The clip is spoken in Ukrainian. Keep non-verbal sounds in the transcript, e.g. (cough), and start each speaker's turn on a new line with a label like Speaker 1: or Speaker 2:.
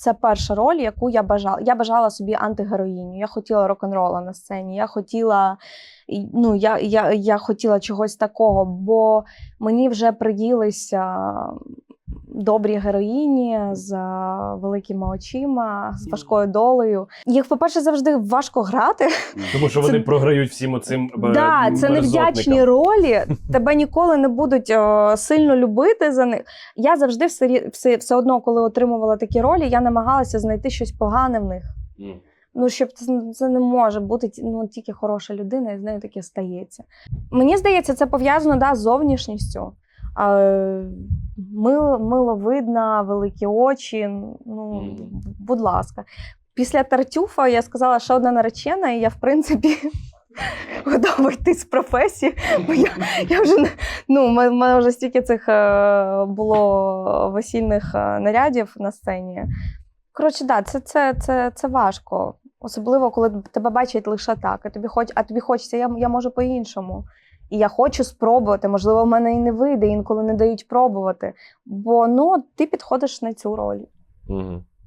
Speaker 1: це перша роль, яку я бажала. Я бажала собі антигероїню. Я хотіла рок-н-рола на сцені. Я хотіла, ну, я, я, я хотіла чогось такого, бо мені вже приїлися добрі героїні з е, великими очима, з важкою долею. Їх, по-перше, завжди важко грати.
Speaker 2: Тому що
Speaker 1: Це-
Speaker 2: вони програють всім оцим е,
Speaker 1: Да, це невдячні ролі. Тебе ніколи не будуть е, сильно любити за них. Я завжди все, все, все одно, коли отримувала такі ролі, я намагалася знайти щось погане в них. Ну, щоб це, це не може бути ну, тільки хороша людина, і з нею таке стається. Мені здається, це пов'язано да, з зовнішністю. Мило, миловидна, великі очі. Ну, будь ласка. Після Тартюфа я сказала, що одна наречена, і я, в принципі, (laughs) готова йти з професії. Бо я, я вже ну, в мене- вже стільки цих е, було весільних е, нарядів на сцені. Коротше, да, це, це, це, це важко. Особливо, коли тебе бачать лише так, а тобі, хоч, а тобі хочеться, я, я можу по-іншому. І я хочу спробувати. Можливо, в мене і не вийде, інколи не дають пробувати. Бо ну, ти підходиш на цю роль.
Speaker 2: Мгм.